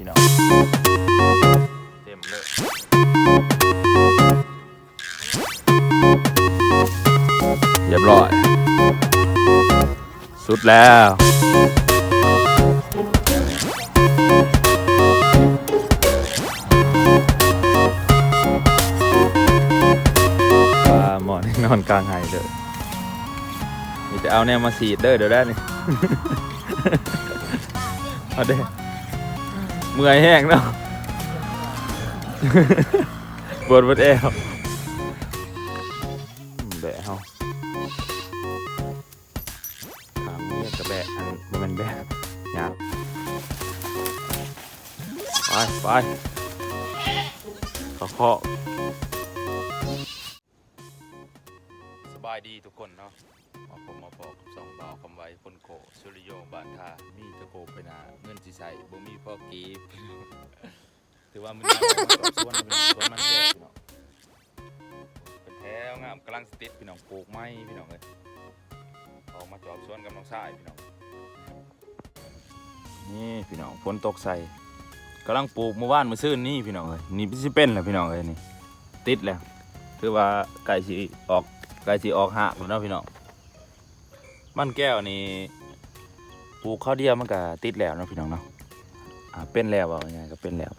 พี่น้องเต็มเลยเรียบร้อย สุดแล้วปลาหมอนนอนกลางไห้เด้อมีแต่เอาแนวมาสีดเด้อเดี๋ยวได้นี่ เอาเด้อ เมื่อยแห้งเนาะปวดปวดแอวแบะเฮาถามเรียกกระแบะอันบ่แมันแบะหยาบไปไปขาเคาะสบายดีทุกคนเนาะาวคำไว้คนโกสุริโยบานทามีตะโกไปนาเงินสิใส่บ่มีพ่อกีบถือว่ามันส่วนพี่น้องส่วนมันแก่พี่น้องเป็นแถวงามกำลังสติดพี่น้องปลูกไม้พี่น้องเลยออกมาจอบสวนกับน้องชายพี่น้องนี่พี่น้องฝนตกใส่กำลังปลูกเมื่อวานเมื่อซื่นนี่พี่น้องเลยนี่สิเป็นแล้วพี่น้องเลยนี่ติดแล้วคือว่าไก่สีออกไก่สีออกหักแล้วเนาะพี่น้อง มันแก้วนี่ปลูกข้าวเดียวมันก็ติดแล้วนะพี่น้องเนาะอ่าเป็นแล้วว่าไงก็เป็นแล้ว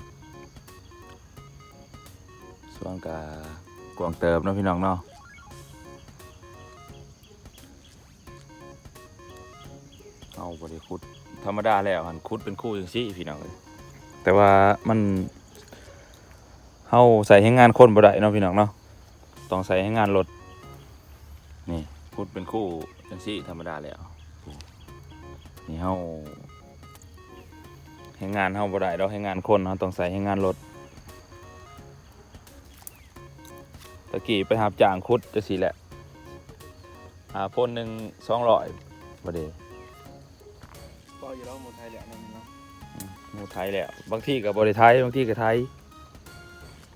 ส่วนกกวางเติมนะพี่น้องเนาะเอาบริคุดธรรมดาแล้วหันคุดเป็นคู่จังซี่พี่น้องเลยแต่ว่ามันเฮาใส่ให้งานคนบ่ได้เนาะพี่น้องเนาะต้องใส่ให้งานรถ นี่พุดเป็นคู่จังซี่ธรรมดาแล้วนี่เฮาให้งานเฮาบ่ได้เราให้งานคนเฮาต้องใส่ให้งานรถตะกี้ไปหาบจ้างคุดจะสิแหละอ่าพ่นหนึ่งสองร้อยบ่เดก็อยู่แล้วหมดไทยแหละนั่นนะหมูไทยแหล้วบางที่กับบริไทยบางที่กับไทย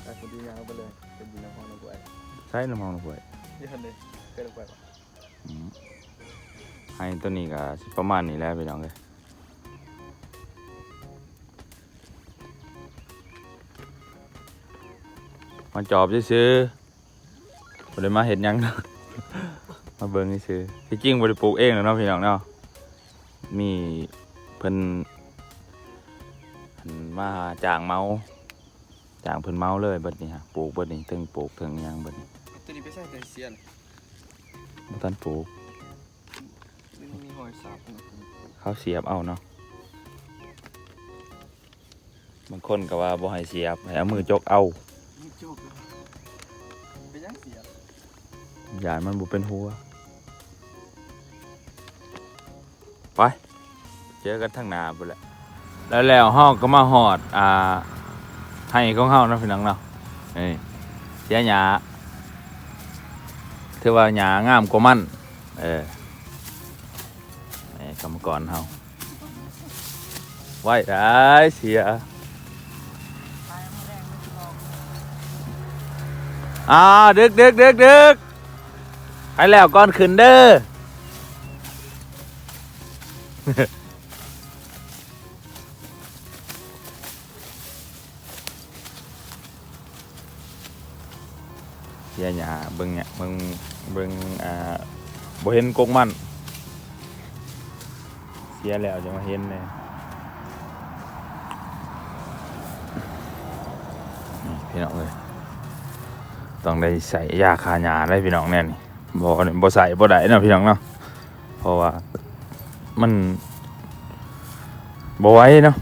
แต่คนดีงานไปเลยเป็นดีนะพ่อน้องกูไอ้ใช้น้ำมันลงไปยี่หันเลยเคยลงไปปะอืม ให้ตัวนี้ก็สิประมาณนี้แหล้วพี่น้องเลยมาจอบซื้อๆบ่ได้มาเห็นยังเนาะมาเบิ่งซื้อๆที่จริงบ่ได้ปลูกเองหรอกเนาะพี่น้องเนาะมีเพิ่นเพิ่นมาจ้างเมาจ้างเพิ่นเมาเลยเบิดนี้ฮะปลูกเบิดนี้ถึงปลูกถึงหยังเบิดนี้ตัวนี้ไปใส่แต่เสียน บ่ทันปลูกมันมีหอยสาบเขาเสียบเอาเนาะบางคนก็ว่าบ่ให้เสียบให้เอามือจกเอามีโจกไปยังเสียยานมันบ่เป็นหัว ไป เจอกันทางหน้าพุ่นแหละ แล้วแล้วเฮาก็มาฮอด อ่าให้ของเฮาเนาะพี่น้องเนาะนี่เสียหญ้า ถือว่าหญ้างามกว่ามันเออนี่กรรมกรเฮาไว้ได้เสียอ่าดึกดึกดึกดึกให้แล้วก่อนขึ้นเด้อเสียหยาเบิ่งเนี่ยเบิ่ง เบิ่งอ่าบ่เห็นกกมัน เสียแล้วจะมาเห็นเลยนี่พี่น้องเลยต้องได้ใส่ยาคาหยาได้พี่น้องแน่นี่บ่เนี่ยบ่ใส่บ่ได้เนาะพี่น้องเนาะเพราะว่ามันบ่ไหว้เนาะ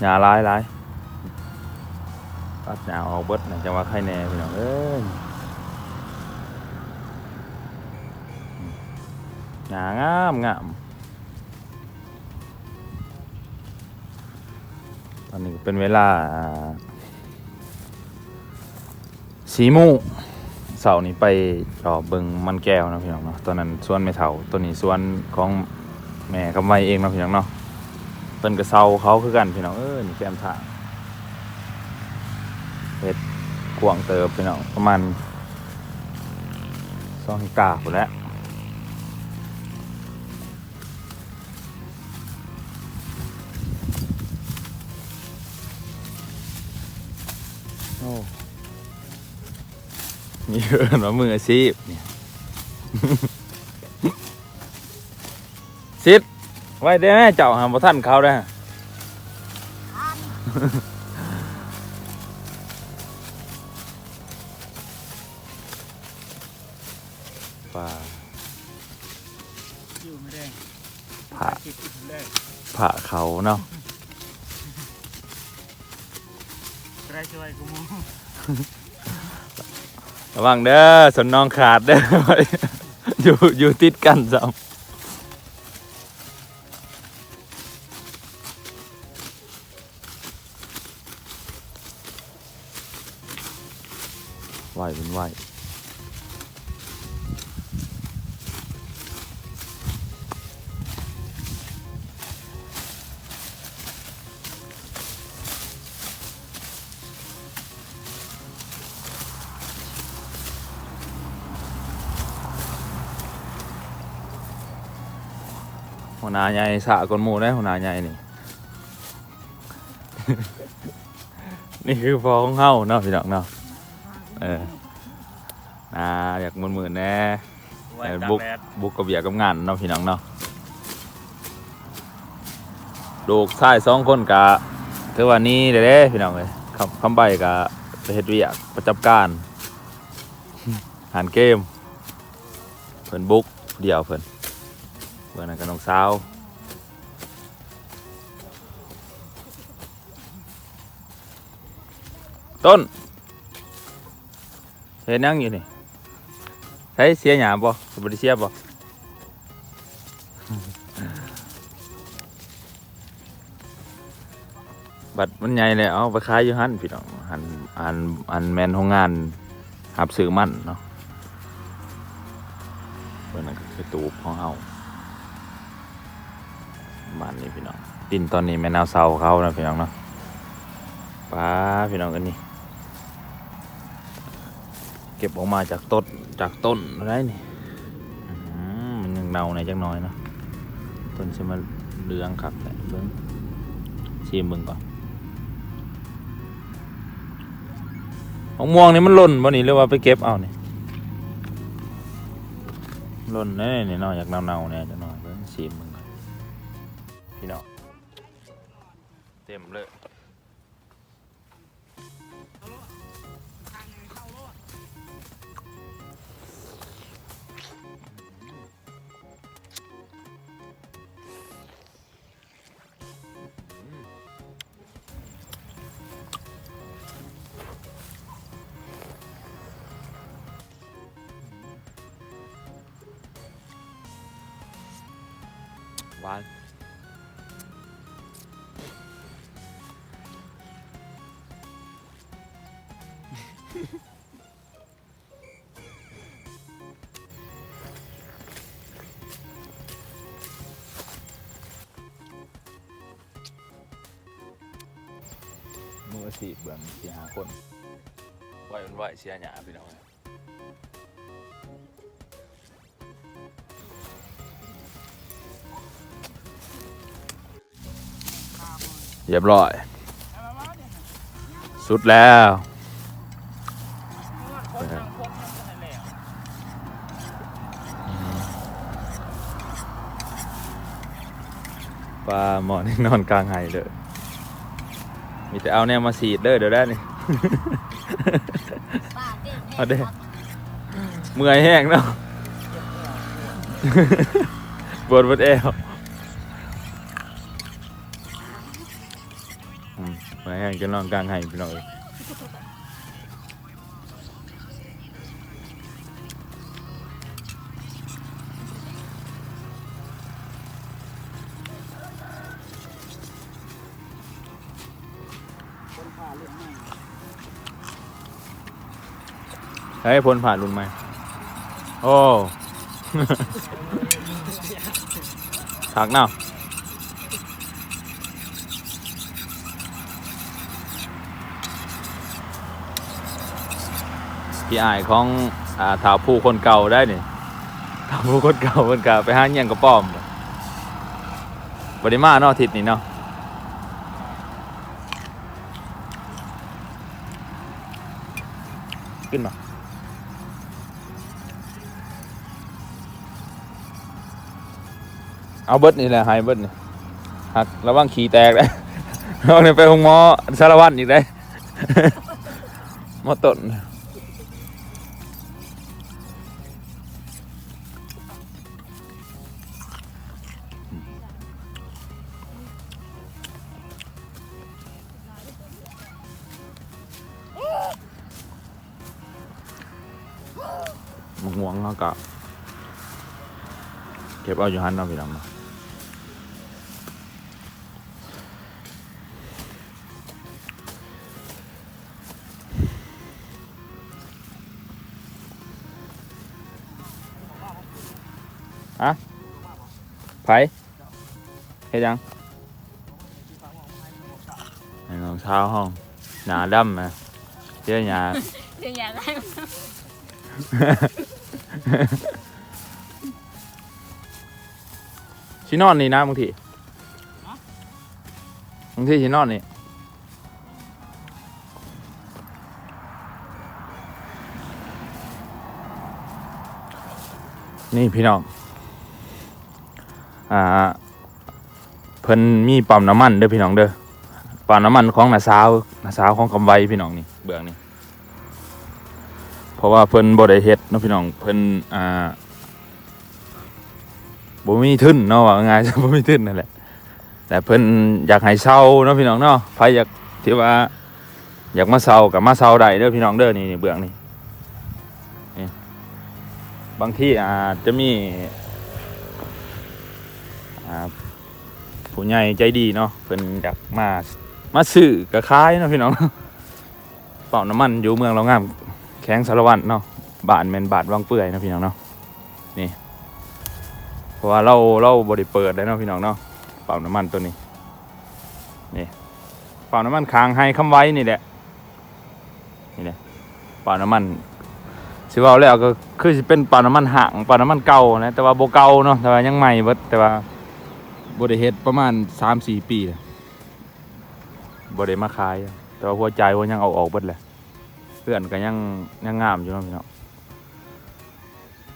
หยาหลายหลายตัดหยาออกเบิดนะจังว่าใครแน่พี่น้องเอ้ยางามงามตอนนี้เป็นเวลาสีมูเสาร์นี้ไปรอเบิงมันแก้วนะพี่น้องเนาะตอนนั้นสวนไม่เท่าตัวนี้สวนของแม่กำไว้เองนะพี่น้องเนาะเพิ่นกระเซาเขาคือกันพี่น้องเออนี่แก้มทางเฮ็ดกวางเติบพี่น้องประมาณสองกาหมดแล้ว นี่เอิ้นว่ามืออาชีพเนี่ยซิดไว้ได้ไหมเจ้าหามบ่ท่านเขาได้ป่าอยู่ไม่ได้ผ่าคิดอีกเลยผ่าเขาเนาะไรช่วยกูมู ระวังเด้อสนนองขาดเด้ออยู่อยู่ติดกันซ้ำไหวเป็นไหว หัวหน้าใหญ่สะกอนหมูได้หัวหน้าใหญ่นี่ นี่คือฟอของเฮาเนาะพี่น้องเนาะเอออ่าอยากมืนๆแน่ไว้เออตากบุกแดดบุกกับเบียกับงานเนาะพี่น้องเนาะลูกชายสองคนกะถือว่านี้เด้เด้พี่น้องเลยคำคำใบกะไปเฮ็ดเวียกประจำการหันเกมเพิ่นบุกเดียวเพิ่น เพิ่นนั่นกับน้องสาวต้นเฮ็ดหยังอยู่นี่ใช้เสียหยามบ่บริเสียบ่บัตรมันใหญ่เลยเอาไปขายอยู่หันพี่น้องหันหันหันแมนของงานหับซื้อมันเนาะเพื่อนนก็คือตูบของเฮา นี้พี่น้องดินตอนนี้แม่นาวเสาเขานะพี่น้องเนาะป้าพี่น้องกันนี่เก็บออกมาจากต้นจากต้นอะไรนี่มันยังเน่าในอยจักหน่อยเนาะต้นจะมาเรืองครับแต่เบิ้งชิมเบิ้งก่อนมะม่วงนี่มันหล่นบ่นี่หรือว่าไปเก็บเอานี่หล่นแน่นี่เนาะอยากเน่าๆเนี่ยจักหน่อยเบิ้งชิม พี่น้องเต็มเลยหวาน สีเบื่อสีหาคนไหวมันไหวเสียหยาพี่น้องเรียบร้อย สุดแล้วปลาหมอนี่นอนกลางไห้เลย มีแต่เอาแนวมาสีดเด้อเดี๋ยวได้นี่ เอาเด้เมื่อยแห้งเนาะปวดปวดเอวอืมเมื่อยแห้งจะนอนกลางไห้พี่น้อง เอ้พ้นผ่านลุนไหมโอ้ถักเนาพี่อายของอ่าถาวผู้คนเก่าได้นี่ถาวผู้คนเก่าคนเก่าไปห้างเยี่ยงกระป้อมบริมาเนาะทิศนี่เนาะ ขึ้นมา เอาเบิดนี่แหละให้เบิดนี่หักระวังขี่แตกเลยเอาเนี่ยไปหงหมอสารวัตรอีกได้มอต้นมะม่วงเขาก็เก็บเอาอยู่หันเนาะพี่น้องเนา อะไผเฮ็ดยังไอ้น้องเช้าห้องหนาดำนะเจ้าหยาเดี๋ยวอย่างไรชินอนนี่นะบางทีบางทีชินอนนี่นี่พี่น้อง อ่าเพิ่นมีปั๊มน้ำมันเด้อพี่น้องเด้อปั๊มน้ำมันของน้าสาวน้าสาวของกำไวพี่น้องนี่เบื้องนี่เพราะว่าเพิ่นบ่ได้เฮ็ดเนาะพี่น้องเพิ่นอ่าบ่มีทุนเนาะว่าง่ายบ่มีทุนนั่นแหละแต่เพิ่นอยากให้เซาเนาะพี่น้องเนาะใครอยากที่ว่า อยากมาเซากับมาเซาได้เด้อพี่น้องเด้อนี่เบื้องนี่นี่บางที่อาจจะมี อ่าผู้ใหญ่ใจดีเนาะเพิ่นอยากมามาซื้อก็ขายเนาะพี่น้องเป่าน้ำมันอยู่เมืองเรางามแข้งสารวัตรเนาะบานแมนบาทวังเปื่อยเนาะพี่น้องเนาะนี่เพราะว่าเราเราบริเปิดได้เนาะพี่น้องเนาะเป่าน้ำมันตัวนี้นี่เป่าน้ำมันค้างให้คำไว้นี่แหละนี่แหละเป่าน้ำมันสิว่าแล้วก็คือสิเป็นเป่าน้ำมันห่างเป่าน้ำมันเก่านะแต่ว่าโบเก่าเนาะแต่ว่ายังใหม่เบิดแต่ว่า บริเฮ็ดประมาณสามสี่ปีแล้วบริมาขาย แต่ว่าหัวใจว่ายังเอาออกเบิดแหละเพื่อนก็ยังยังงามอยู่เนาะพี่น้อง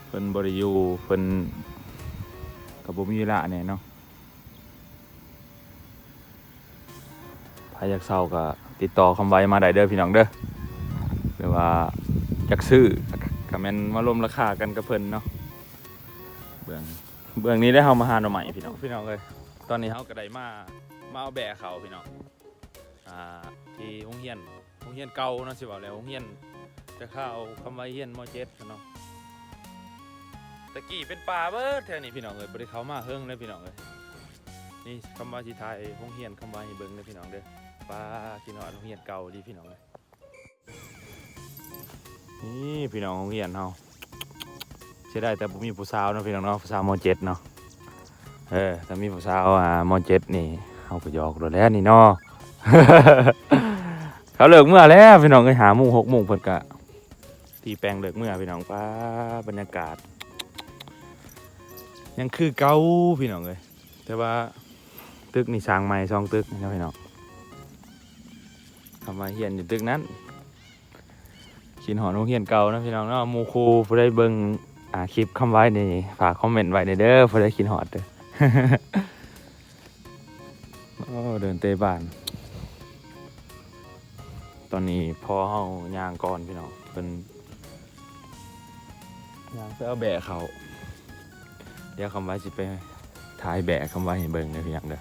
เพิ่นบริยูเพิ่นกับบุมีละเนี่ยเนาะพาอยากเศร้าก็ติดต่อคำไว้มาได้เด้อพี่น้องเด้อหรือว่าอยากซื้อก็แม่นมาร่วมราคากันกับเพิ่นเนาะเบื้อง เบื้องนี้ได้เฮามาหาหน่อใหม่พี่น้องพี่น้องเลยตอนนี้เฮาก็ได้มามาเอาแบะเขาพี่น้องอ่าที่โรงเรียนโรงเรียนเก่าเนาะสิว่าแล้วโรงเรียนจะเข้าคำไว้เรียนมเจ็ดเนาะตะกี้เป็นป่าเบิดแถวนี้พี่น้องเอ้ยบ่ได้เข้ามาเฮิงเลยพี่น้องเอ้ยนี่คำว่าสิทายโรงเรียนคำว่าให้เบิ่งเด้พี่น้องเด้อป่ากินฮอดโรงเรียนเก่าดีพี่น้องเอ้ยนี่พี่น้องโรงเรียนเฮา เสียดายแต่บ่มีผู้สาวเนาะพี่น้องเนาะผู้สาวม .7 เนาะเออถ้ามีผู้สาวอ่าม .7 นี่เฮาก็หยอกโดนแล้วนี่เนาะเขาเลิกเมื่อแล้วพี่น้องเอ้ยหาโมง6โมงเพิ่นก็ตีแปลงเลิกเมื่อพี่น้องป้าบรรยากาศ ยังคือเก่าพี่น้องเลยแต่ว่าตึกนี่สร้างใหม่สองตึกนะพี่น้องทำมาเฮียนอยู่ตึกนั้นขินหอนโรงเฮียนเก่านะพี่น้องเนาะมูคูผู้ได้เบิ่ง คลิปคำไว้นี่ฝากคอมเมนต์ไว้ในเด้อผู้ได้ขินหอดเด้อโอ้เดินเตะบาน ตอนนี้พ่อเฮาย่างก่อนพี่น้องเป็นย่างเพื่อเอาแบะเขาเดี๋ยวคำไว้สิไปถ่ายแบะคำไว้ให้เบิ่งเลยพี่ยังเด้อ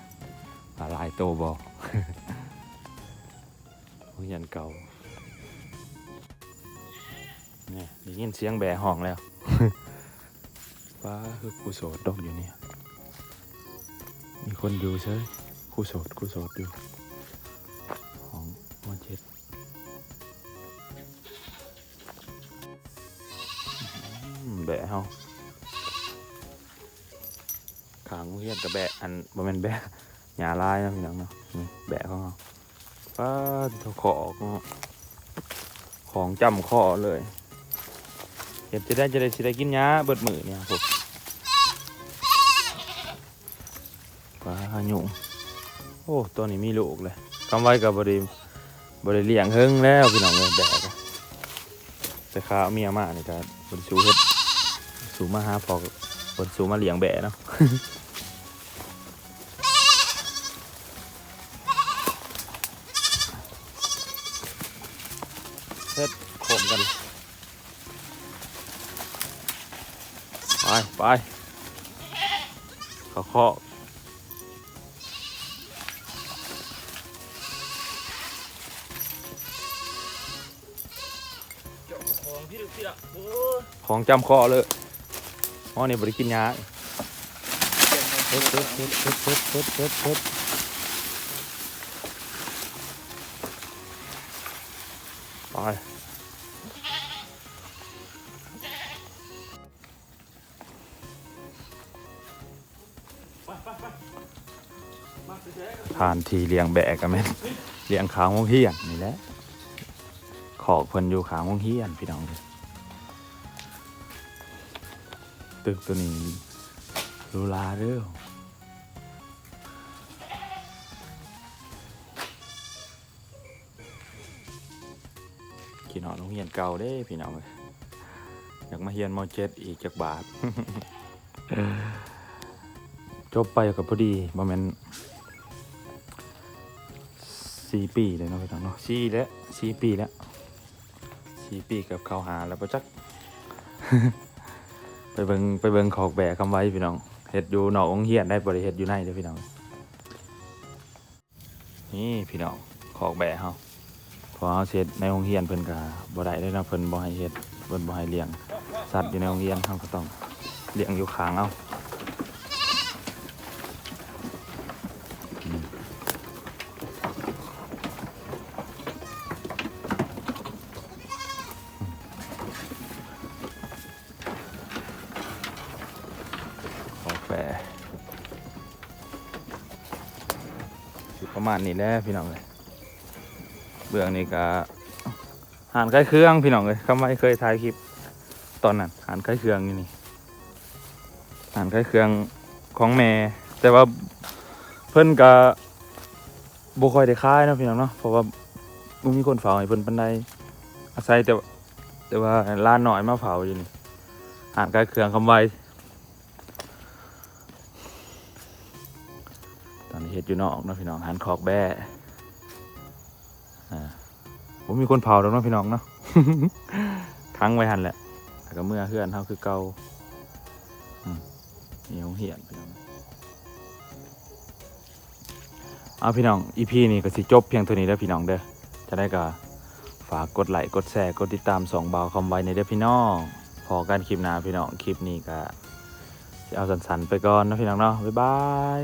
ปลาลายโตบอโอ้ยยันเก่าเนี่ยได้ยินเสียงแบะห้องแล้ว ป้าคือกูโสดดอกอยู่เนี่ย มีคนอยู่เฉยกูโสดกูโสดอยู่ห้องมอเจ็ดแบะเฮาขางเฮียนกับแบะอันบ่แม่นแบะหญ้าลายนะพี่น้องเนาะแบะของเราป้าขอของจำข้อเลย เห็บจะได้จะได้สิได้กินหญ้าเบิดมือเนี่ยผมป้าหยุ่งโอ้ตัวนี้มีลูกเลยกำไว้กับบริบริเลี้ยงเฮิงแล้วพี่น้องเลยแบะก็แต่ข้าวเมียมานี่ครับนสูเฮ็ดสูมาหาพอบนสูมาเลี้ยงแบะเนาะ ไปเขาเคาะของพี่ดึกพี่ละโอ้ของจำเคาะเลยอ๋อนี่บริกินยาไป ทานทีเลี้ยงแบะกันแม่เลี้ยงขางวงเฮียนนี่แหละขอกเพิ่นอยู่ขางวงเฮียนพี่น้องตึกตัวนี้หรูหราเด้อขี่นอนโรงเรียนเก่าเด้พี่น้องอยากมาเรียนมเจ็ดอีกจากบาท จบไปกับพอดีประมาณ สี่ปีเลยเนาะพี่น้องเนาะสี่แล้วสี่ปีแล้วสี่ปีกับเขาหาแล้วประจัก ไปเบิงไปเบิงขอกแบกคำไว้พี่น้องเห็ดอยู่หนอกองเฮียนได้บริเห็ดอยู่ในเด้อพี่น้อง นี่พี่น้องขอกแบกเฮาพอเฮาเสร็จในโรงเรียนเพิ่นก็บ่ได้เลยนะเพิ่นบ่ให้เฮ็ดเพิ่นบ่ให้เลี้ยงสัตว์อยู่ในโรงเรียนเฮาก็ต้องเลี้ยงอยู่ข้างเอา ฟประมาณนี้แหละพี่น้องเลยเบื้องนี้ก็หานใกล้เครื่องพี่น้องเลยคำไม่เคยถ่ายคลิปตอนนั้นหานใกล้เครื่องอยู่นี่หานใกล้เครื่องของแม่ แต่ว่าเพิ่นก็บ่ค่อยได้ค่ายนะพี่น้องเนาะเพราะว่าบ่มีคนเฝ้าให้เพิ่นปานใดอาศัยแต่ว่าแต่ว่าล้านน้อยมาเฝ้าอยู่นี่หานใกล้เครื่องคำไว้ เห็ดอยู่นอกนะพี่น้องหันคอกแบ่อ่าผมมีคนเผาแล้วนะพี่น้องเนาะค้างไว้หันแหละแต่ก็เมื่อเพื่อนเท่าคือเก่าอืมนี่ของเหียนพี่น้องเอาพี่น้องอีพีนี้ก็สิจบเพียงเท่านี้แล้วพี่น้องเด้อจะได้ก็ฝากกดไลค์กดแชร์กดติดตามสองเบาคำไว้ในเด้อพี่น้องพอกันคลิปหน้าพี่น้องคลิปนี้ก็เอาสันๆไปก่อนนะพี่น้องเนาะบ๊ายบาย